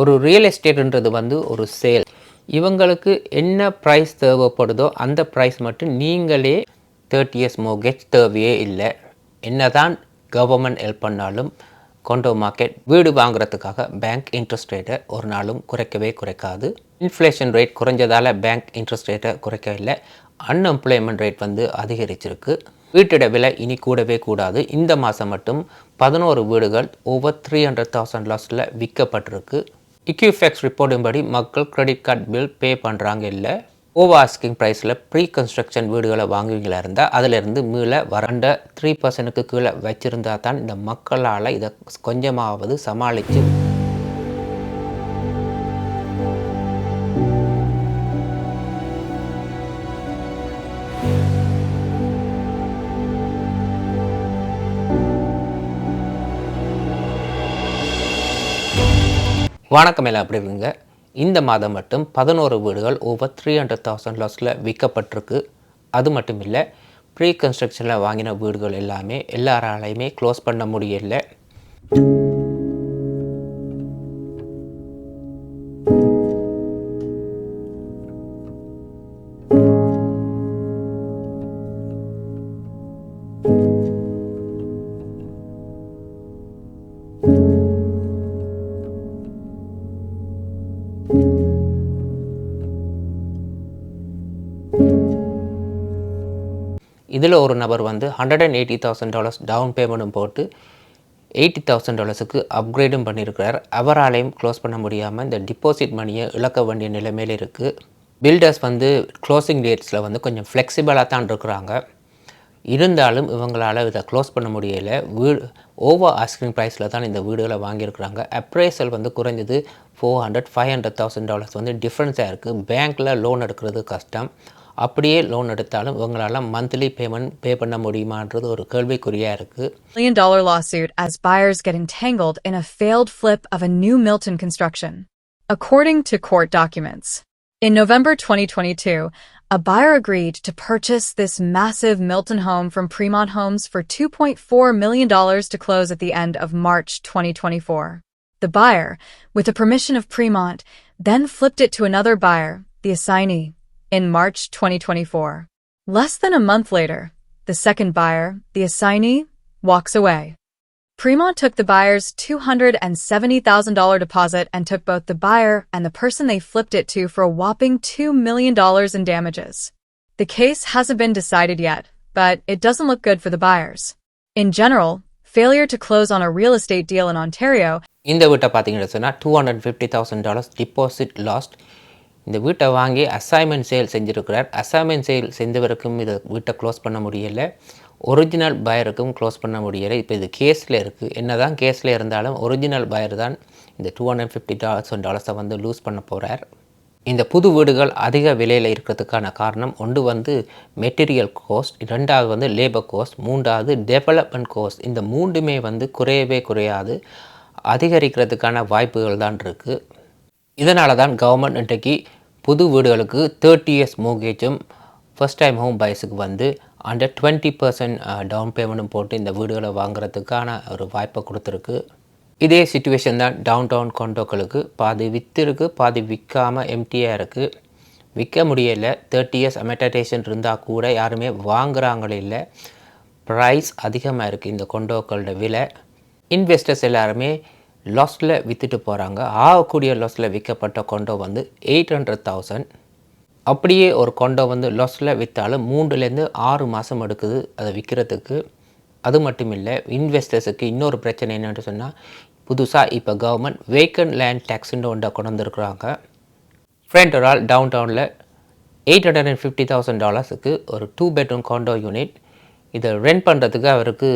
ஒரு ரியல் எஸ்டேட்ன்றது வந்து ஒரு சேல் இவங்களுக்கு என்ன ப்ரைஸ் தேவைப்படுதோ அந்த ப்ரைஸ் மட்டும் நீங்களே தேர்ட்டி இயர்ஸ் மோகேஜ் தேவையே இல்லை. என்னதான் கவர்மெண்ட் ஹெல்ப் பண்ணாலும் கொண்டோ மார்க்கெட் வீடு வாங்குறதுக்காக பேங்க் இன்ட்ரெஸ்ட் ரேட்டை ஒரு நாளும் குறைக்கவே குறைக்காது. இன்ஃப்ளேஷன் ரேட் குறைஞ்சதால் பேங்க் இன்ட்ரெஸ்ட் ரேட்டை குறைக்கவில்லை. அன்எம்ப்ளாய்மெண்ட் ரேட் வந்து அதிகரிச்சிருக்கு. வீட்டோட விலை இனி கூடவே கூடாது. இந்த மாதம் மட்டும் பதினோரு வீடுகள் ஓவர் த்ரீ ஹண்ட்ரட் தௌசண்ட் லாஸில் விற்கப்பட்டிருக்கு. இக்யூஃபெக்ஸ் ரிப்போர்ட்டின் படி மக்கள் கிரெடிட் கார்டு பில் பே பண்ணுறாங்க இல்லை ஓவர் ஆஸ்கிங் ப்ரைஸில் ப்ரீ கன்ஸ்ட்ரக்ஷன் வீடுகளை வாங்குவீங்களா இருந்தால் அதிலிருந்து மீள வறண்ட த்ரீ பர்சன்ட்டுக்கு கீழே வச்சுருந்தா தான் இந்த மக்களால் இதை கொஞ்சமாவது சமாளித்து வணக்கம் எல்லாம் எப்படி இருக்குங்க? இந்த மாதம் மட்டும் பதினோரு வீடுகள் ஓவர் த்ரீ ஹண்ட்ரட் தௌசண்ட் லாஸில் விற்கப்பட்டிருக்கு. அது மட்டும் இல்லை ப்ரீ கன்ஸ்ட்ரக்ஷனில் வாங்கின வீடுகள் எல்லாமே எல்லாராலையுமே க்ளோஸ் பண்ண முடியல. இதில் ஒரு நபர் வந்து hundred and eighty thousand dollars down பேமெண்ட்டும் போட்டு எயிட்டி தௌசண்ட் டாலர்ஸுக்கு அப்கிரேடும் பண்ணியிருக்கிறார். அவராலையும் க்ளோஸ் பண்ண முடியாமல் இந்த டிபாசிட் மணியை இழக்க வேண்டிய நிலைமையில் இருக்குது பில்டர்ஸ் வந்து க்ளோசிங் டேட்ஸில் வந்து கொஞ்சம் ஃப்ளெக்சிபிளாக தான் இருக்கிறாங்க. இருந்தாலும் இவங்களால் இதை க்ளோஸ் பண்ண முடியலை. வீடு ஓவர் ஆஸ்கிங் ப்ரைஸில் தான் இந்த வீடுகளை வாங்கியிருக்கிறாங்க. அப்ரைசல் வந்து குறைஞ்சது four hundred five hundred thousand dollars வந்து டிஃப்ரென்ஸாக இருக்குது பேங்க்கில் லோன் எடுக்கிறது கஷ்டம். அப்படியே லோன் எடுத்தாலும் இவங்களால மந்த்லி பேமெண்ட் பே பண்ண முடியுமான்றது ஒரு கேள்விக்குறியாக இருக்குது million dollar lawsuit as buyers get entangled in a failed flip of a new Milton construction. According to court documents, in November 2022, a buyer agreed to purchase this massive Milton home from Fremont Homes for $2.4 million to close at the end of March 2024. The buyer, with the permission of Fremont, then flipped it to another buyer, the assignee, in March 2024. Less than a month later, the second buyer, the assignee, walks away. Fremont took the buyer's $270,000 deposit and took both the buyer and the person they flipped it to for a whopping $2 million in damages. The case hasn't been decided yet, but it doesn't look good for the buyers. In general, failure to close on a real estate deal in Ontario இந்த வீட்டை பார்த்தீங்கன்னு சொன்னால் two hundred fifty thousand dollars deposit last இந்த வீட்டை வாங்கி assignment sale செஞ்சுருக்கிறார். Assignment sale செஞ்சவருக்கும் இதை வீட்டை க்ளோஸ் பண்ண முடியலை. ஒரிஜினல் பயருக்கும் க்ளோஸ் பண்ண முடியலை. இப்போ இது கேஸில் இருக்குது என்ன தான் கேஸில் இருந்தாலும் ஒரிஜினல் பயர் தான் இந்த டூ ஹண்ட்ரட் ஃபிஃப்டி தௌசண்ட் டாலர்ஸை வந்து லூஸ் பண்ண போகிறார் இந்த புது வீடுகள் அதிக விலையில் இருக்கிறதுக்கான காரணம் ஒன்று வந்து மெட்டீரியல் கோஸ்ட் ரெண்டாவது வந்து லேபர் கோஸ்ட் மூன்றாவது டெவலப்மெண்ட் கோஸ்ட் இந்த மூன்றுமே வந்து குறையவே குறையாது. அதிகரிக்கிறதுக்கான வாய்ப்புகள் தான் இருக்குது இதனால தான் கவர்மெண்ட் இன்றைக்கு புது வீடுகளுக்கு தேர்ட்டி இயர்ஸ் மோகேஜும் ஃபர்ஸ்ட் டைம் ஹோம் பைஸுக்கு வந்து அண்டர் டுவெண்ட்டி பர்சன்ட் டவுன் பேமெண்ட்டும் போட்டு இந்த வீடுகளை வாங்குறதுக்கான ஒரு வாய்ப்பை கொடுத்துருக்கு. இதே சுச்சுவேஷன் தான் டவுன் டவுன் கொண்டோக்களுக்கு பாதி விற்றுருக்கு பாதி விற்காமல் எம்டியாக இருக்குது விற்க முடியலை. தேர்ட்டி இயர்ஸ் அமெட்டேஷன் இருந்தால் கூட யாருமே வாங்குறாங்களே இல்லை. ப்ரைஸ் அதிகமாக இருக்குது இந்த கொண்டோக்களோட விலை. இன்வெஸ்டர்ஸ் எல்லாருமே லாஸில் விற்றுட்டு போகிறாங்க ஆகக்கூடிய லாஸில் விற்கப்பட்ட கொண்டோ வந்து எயிட் ஹண்ட்ரட் தௌசண்ட் அப்படியே ஒரு கொண்டோ வந்து லாஸில் விற்றாலும் மூன்றுலேருந்து ஆறு மாதம் எடுக்குது அதை விற்கிறதுக்கு அது மட்டும் இல்லை இன்வெஸ்டர்ஸுக்கு இன்னொரு பிரச்சனை என்னென்னு சொன்னால் புதுசாக இப்போ கவர்மெண்ட் வேக்கன் லேண்ட் டேக்ஸுன்னு ஒன்றை கொண்டு வந்திருக்கிறாங்க. ஃப்ரெண்ட் ஒரு ஆள் டவுன் டவுனில் eight hundred and fifty thousand டாலர்ஸுக்கு ஒரு டூ பெட்ரூம் காண்டோ யூனிட் இதை ரெண்ட் பண்ணுறதுக்கு அவருக்கு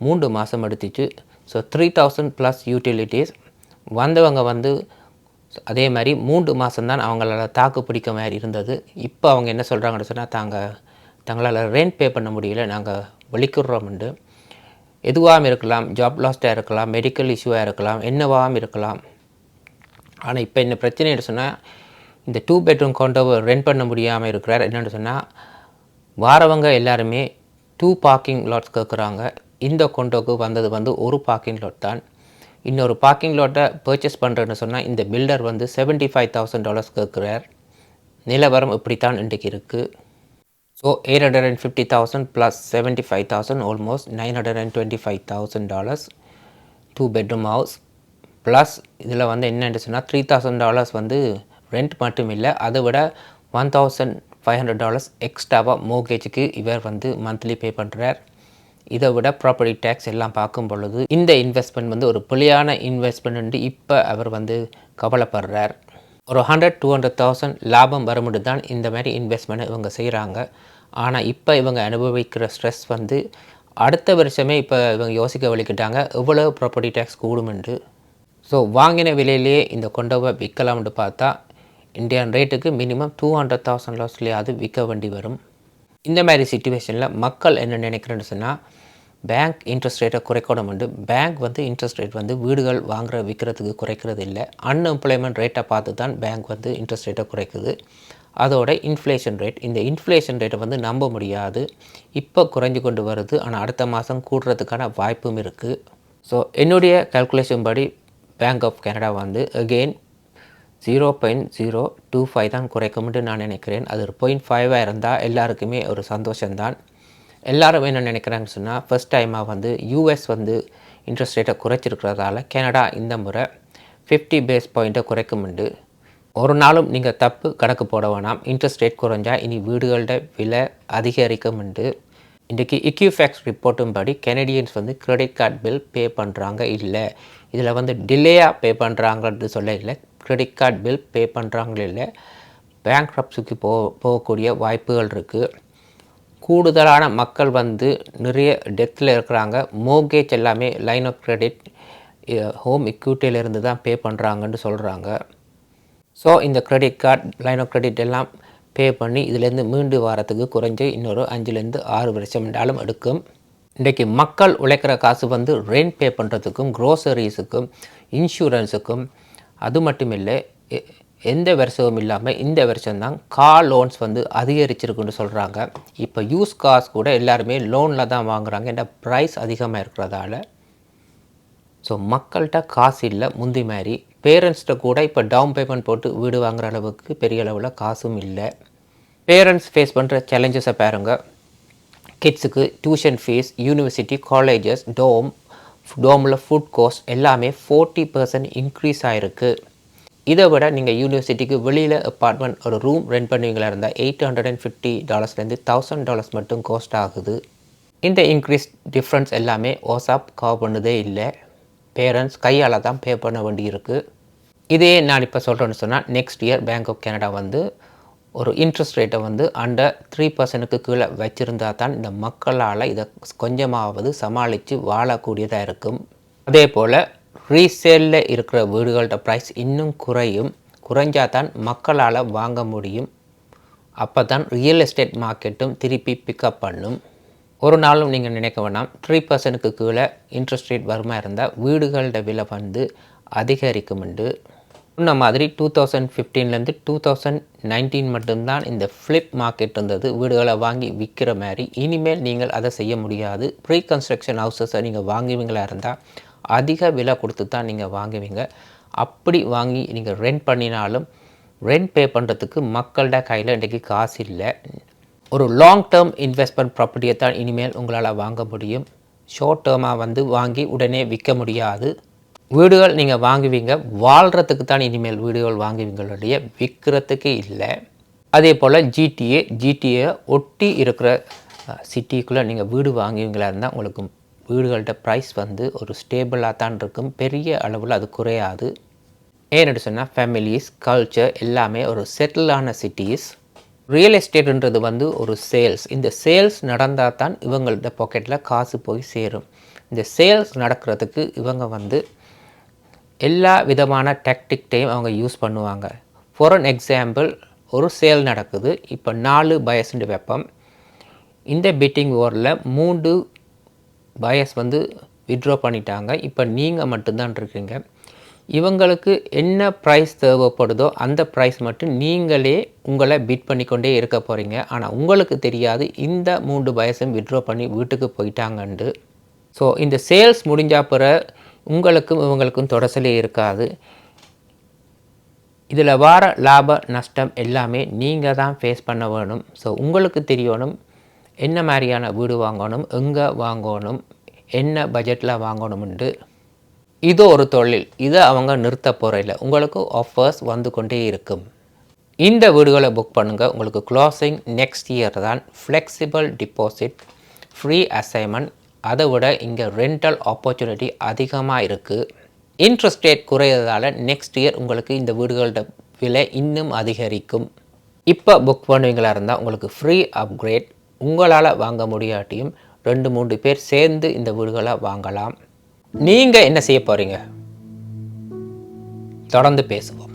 மூன்று மாதம் எடுத்துச்சு. So three thousand plus utilities வந்தவங்க வந்து அதே மாதிரி மூன்று மாதம்தான் அவங்களால தாக்கு பிடிக்க மாதிரி இருந்தது. இப்போ அவங்க என்ன சொல்கிறாங்கன்னு சொன்னால் தாங்க தங்களால் ரெண்ட் பே பண்ண முடியல நாங்கள் வலிக்குறோம்ண்டு எதுவாகவும் இருக்கலாம் ஜாப் லாஸ்ட்டாக இருக்கலாம் மெடிக்கல் இஷ்யூவாக இருக்கலாம் என்னவாகவும் இருக்கலாம். ஆனால் இப்போ என்ன பிரச்சனைன்னு சொன்னால் இந்த டூ பெட்ரூம் கொண்டோவை ரெண்ட் பண்ண முடியாமல் இருக்கிறார். என்னென்னு சொன்னால் வாரவங்க எல்லாருமே டூ பார்க்கிங் லாட்ஸ் கேட்குறாங்க இந்த கொண்டோக்கு வந்தது வந்து ஒரு பார்க்கிங் லாட் தான். இன்னொரு பார்க்கிங் லாட்டை பர்ச்சேஸ் பண்ணுறேன்னு சொன்னால் இந்த பில்டர் வந்து செவன்ட்டி ஃபைவ் தௌசண்ட் டாலர்ஸ் கேட்குறார். நிலவரம் இப்படித்தான் இன்றைக்கு இருக்குது so eight hundred and fifty thousand plus seventy five thousand almost nine hundred and twenty five thousand dollars two bedroom house plus இதில் வந்து என்னென்னு சொன்னால் த்ரீ தௌசண்ட் டாலர்ஸ் வந்து ரெண்ட் மட்டும் இல்லை அதை விட one thousand five hundred dollars எக்ஸ்ட்ராவாக மோகேஜுக்கு இவர் வந்து மந்த்லி பே பண்ணுறார் இதை விட ப்ராப்பர்ட்டி டேக்ஸ் எல்லாம் பார்க்கும் பொழுது இந்த இன்வெஸ்ட்மெண்ட் வந்து ஒரு பிள்ளையான இன்வெஸ்ட்மெண்ட் இப்போ அவர் வந்து கவலைப்படுறார். ஒரு ஹண்ட்ரட் டூ ஹண்ட்ரட் தௌசண்ட் லாபம் வரும்போது தான் இந்த மாதிரி இன்வெஸ்ட்மெண்ட் இவங்க செய்கிறாங்க ஆனால் இப்போ இவங்க அனுபவிக்கிற ஸ்ட்ரெஸ் வந்து அடுத்த வருஷமே இப்போ இவங்க யோசிக்க வலிக்கிட்டாங்க எவ்வளோ ப்ராப்பர்ட்டி டேக்ஸ் கூடுமென்று ஸோ வாங்கின விலையிலேயே இந்த கொண்டவை விற்கலாம்னு பார்த்தா இந்தியன் ரேட்டுக்கு மினிமம் டூ ஹண்ட்ரட் தௌசண்ட் லாஸ்லேயாவது விற்க வேண்டி வரும். இந்த மாதிரி சுச்சுவேஷனில் மக்கள் என்ன நினைக்கிறேன்னு சொன்னால் பேங்க் இன்ட்ரெஸ்ட் ரேட்டை குறைக்கணும் உண்டு பேங்க் வந்து இன்ட்ரெஸ்ட் ரேட் வந்து வீடுகள் வாங்குற விற்கிறதுக்கு குறைக்கிறது இல்லை. அன்எம்ப்ளாய்மெண்ட் ரேட்டை பார்த்து தான் பேங்க் வந்து இன்ட்ரெஸ்ட் ரேட்டை குறைக்குது. அதோட இன்ஃப்ளேஷன் ரேட் இந்த இன்ஃப்ளேஷன் ரேட்டை வந்து நம்ப முடியாது. இப்போ குறைஞ்சு கொண்டு வருது. ஆனால் அடுத்த மாதம் கூடுறதுக்கான வாய்ப்பும் இருக்குது ஸோ என்னுடைய கால்குலேஷன் படி பேங்க் ஆஃப் கனடா வந்து again zero point zero two five தான் குறைக்கும்னு நான் நினைக்கிறேன். அது ஒரு பாயிண்ட் ஃபைவாக இருந்தால் எல்லாருக்குமே ஒரு சந்தோஷம்தான். எல்லாரும் என்ன நினைக்கிறாங்கன்னு சொன்னால் ஃபஸ்ட் டைமாக வந்து யூஎஸ் வந்து இன்ட்ரெஸ்ட் ரேட்டை குறைச்சிருக்கிறதால கனடா இந்த முறை ஃபிஃப்டி பேஸ் பாயிண்ட்டை குறைக்கும்ண்டு ஒரு நாளும் நீங்கள் தப்பு கணக்கு போட வேணாம். இன்ட்ரெஸ்ட் ரேட் குறைஞ்சா இனி வீடுகளோட விலை அதிகரிக்கும்ண்டு இன்றைக்கி இக்யூஃபேக்ஸ் ரிப்போர்ட்டும் படி கெனடியன்ஸ் வந்து கிரெடிட் கார்டு பில் பே பண்ணுறாங்க இல்லை. இதில் வந்து டிலேயாக பே பண்ணுறாங்கன்னு சொல்ல இல்லை. கிரெடிட் கார்டு பில் பே பண்ணுறாங்களே இல்லை பேங்க் ரப்ஸுக்கு போ போகக்கூடிய வாய்ப்புகள் இருக்குது கூடுதலான மக்கள் வந்து நிறைய டெத்தில் இருக்கிறாங்க. மோகேஜ் எல்லாமே லைன் ஆஃப் கிரெடிட் ஹோம் இருந்து தான் பே பண்ணுறாங்கன்னு சொல்கிறாங்க ஸோ இந்த credit card line of credit எல்லாம் பே பண்ணி இதுலேருந்து மீண்டு வாரத்துக்கு குறைஞ்சு இன்னொரு அஞ்சுலேருந்து ஆறு வருஷம் என்றாலும் எடுக்கும். இன்றைக்கி மக்கள் உழைக்கிற காசு வந்து ரெண்ட் பே பண்ணுறதுக்கும் க்ரோசரிஸுக்கும் இன்சூரன்ஸுக்கும் அது மட்டும் இல்லை எ- எந்த வருஷமும் இல்லாமல் இந்த வருஷம்தான் கார் லோன்ஸ் வந்து அதிகரிச்சிருக்குன்னு சொல்கிறாங்க இப்போ யூஸ் காஸ் கூட எல்லாருமே லோனில் தான் வாங்குறாங்க. ஏன்னா ப்ரைஸ் அதிகமாக இருக்கிறதால. ஸோ மக்கள்கிட்ட காசு இல்லை முந்தி மாதிரி. பேரண்ட்ஸ்கிட்ட கூட இப்போ டவுன் பேமெண்ட் போட்டு வீடு வாங்குகிற அளவுக்கு பெரிய அளவில் காசும் இல்லை. பேரண்ட்ஸ் ஃபேஸ் பண்ணுற சேலஞ்சஸை பாருங்கள் கிட்ஸுக்கு tuition fees university colleges dorm டோமில் food cost எல்லாமே ஃபோர்ட்டி பர்சன்ட் இன்க்ரீஸ் ஆகிருக்கு இதை விட நீங்கள் யூனிவர்சிட்டிக்கு வெளியில் அப்பார்ட்மெண்ட் ஒரு ரூம் ரெண்ட் பண்ணுவீங்களா இருந்தால் எயிட் ஹண்ட்ரட் அண்ட் ஃபிஃப்டி டாலர்ஸ்லேருந்து தௌசண்ட் டாலர்ஸ் மட்டும் காஸ்ட் ஆகுது. இந்த இன்க்ரீஸ் டிஃப்ரென்ஸ் எல்லாமே ஓசாப் கவர் பண்ணதே இல்லை. பேரண்ட்ஸ் கையால் தான் பே பண்ண வேண்டியிருக்கு. இதே நான் இப்போ சொல்கிறேன்னு சொன்னால் next year bank of Canada வந்து ஒரு இன்ட்ரெஸ்ட் ரேட்டை வந்து அண்டர் த்ரீ பர்சன்ட்டுக்கு கீழே வச்சுருந்தா தான் இந்த மக்களால் இதை கொஞ்சமாவது சமாளித்து வாழக்கூடியதாக இருக்கும். அதே போல் ரீசேலில் இருக்கிற வீடுகளோட ப்ரைஸ் இன்னும் குறையும். குறைஞ்சா தான் மக்களால் வாங்க முடியும். அப்போ தான் ரியல் எஸ்டேட் மார்க்கெட்டும் திருப்பி பிக்கப் பண்ணும். ஒரு நாளும் நீங்கள் நினைக்க வேணாம். த்ரீ பர்சன்ட்டுக்கு கீழே இன்ட்ரெஸ்ட் ரேட் வருமா இருந்தால் வீடுகளோட விலை வந்து அதிகரிக்கும்ண்டு. சொன்ன மாதிரி டூ தௌசண்ட் ஃபிஃப்டீன்லேருந்து டூ தௌசண்ட் நைன்டீன் மட்டும்தான் இந்த ஃப்ளிப் மார்க்கெட் இருந்தது. வீடுகளை வாங்கி விற்கிற மாதிரி. இனிமேல் நீங்கள் அதை செய்ய முடியாது. ப்ரீ கன்ஸ்ட்ரக்ஷன் ஹவுசஸை நீங்கள் வாங்குவீங்களா இருந்தால் அதிக விலை கொடுத்து தான் நீங்கள் வாங்குவீங்க. அப்படி வாங்கி நீங்கள் ரெண்ட் பண்ணினாலும் ரெண்ட் பே பண்ணுறதுக்கு மக்கள்கிட்ட கையில் இன்றைக்கி காசு இல்லை. ஒரு லாங் டேர்ம் இன்வெஸ்ட்மெண்ட் ப்ராப்பர்ட்டியை தான் இனிமேல் உங்களால் வாங்க முடியும். ஷார்ட் டேர்மாக வந்து வாங்கி உடனே விற்க முடியாது. வீடுகள் நீங்கள் வாங்குவீங்க வாழ்கிறதுக்கு தான் இனிமேல் வீடுகள் வாங்குவீங்களுடைய விற்கிறதுக்கு இல்லை. அதே போல் ஜிடிஏ ஜிடிஏ ஒட்டி இருக்கிற சிட்டிக்குள்ளே நீங்கள் வீடு வாங்குவீங்களா இருந்தால் உங்களுக்கு வீடுகள்கிட்ட ப்ரைஸ் வந்து ஒரு ஸ்டேபிளாக தான் இருக்கும். பெரிய அளவில் அது குறையாது. ஏன்னு சொன்னால் ஃபேமிலிஸ் கல்ச்சர் எல்லாமே ஒரு செட்டிலான சிட்டிஸ் ரியல் எஸ்டேட்ன்றது வந்து ஒரு சேல்ஸ் இந்த சேல்ஸ் நடந்தால் தான் இவங்கள்ட்ட பாக்கெட்டில் காசு போய் சேரும். இந்த சேல்ஸ் நடக்கிறதுக்கு இவங்க வந்து எல்லா விதமான டேக்டிக்டையும் அவங்க யூஸ் பண்ணுவாங்க. ஃபார் அன் எக்ஸாம்பிள் ஒரு சேல் நடக்குது. இப்போ நாலு பயஸ்ண்டு வெப்பம். இந்த பிட்டிங் ஓரில் மூன்று பயஸ் வந்து விட்ரா பண்ணிட்டாங்க. இப்போ நீங்கள் மட்டும்தான் இருக்கீங்க. இவங்களுக்கு என்ன ப்ரைஸ் தேவைப்படுதோ அந்த ப்ரைஸ் மட்டும் நீங்களே உங்களை பிட் பண்ணிக்கொண்டே இருக்க போகிறீங்க ஆனால் உங்களுக்கு தெரியாது இந்த மூன்று பயசும் விட்ரா பண்ணி வீட்டுக்கு போயிட்டாங்கன்ட்டு ஸோ இந்த சேல்ஸ் முடிஞ்ச பிற உங்களுக்கும் இவங்களுக்கும் தொடர்சலே இருக்காது. இதில் வார லாப நஷ்டம் எல்லாமே நீங்கள் தான் ஃபேஸ் பண்ண வேணும். ஸோ உங்களுக்கு தெரியணும் என்ன மாதிரியான வீடு வாங்கணும் எங்கே வாங்கணும் என்ன பட்ஜெட்டில் வாங்கணும்ன்ட்டு இது ஒரு தொழில். இதை அவங்க நிறுத்த போகிறதில்ல உங்களுக்கு ஆஃபர்ஸ் வந்து கொண்டே இருக்கும். இந்த வீடுகளை புக் பண்ணுங்கள் உங்களுக்கு க்ளோசிங் நெக்ஸ்ட் இயர் தான் ஃப்ளெக்சிபிள் டிபாசிட் ஃப்ரீ அசைன்மெண்ட் அதை விட இங்கே ரெண்டல் ஆப்பர்ச்சுனிட்டி அதிகமாக இருக்குது இன்ட்ரெஸ்ட் ரேட் குறையிறதால நெக்ஸ்ட் இயர் உங்களுக்கு இந்த வீடுகளோட விலை இன்னும் அதிகரிக்கும். இப்போ புக் பண்ணுவீங்களா இருந்தால் உங்களுக்கு ஃப்ரீ அப்கிரேட் உங்களால் வாங்க முடியாட்டியும் ரெண்டு மூன்று பேர் சேர்ந்து இந்த வீடுகளை வாங்கலாம். நீங்கள் என்ன செய்ய போகிறீங்க தொடர்ந்து பேசுவோம்.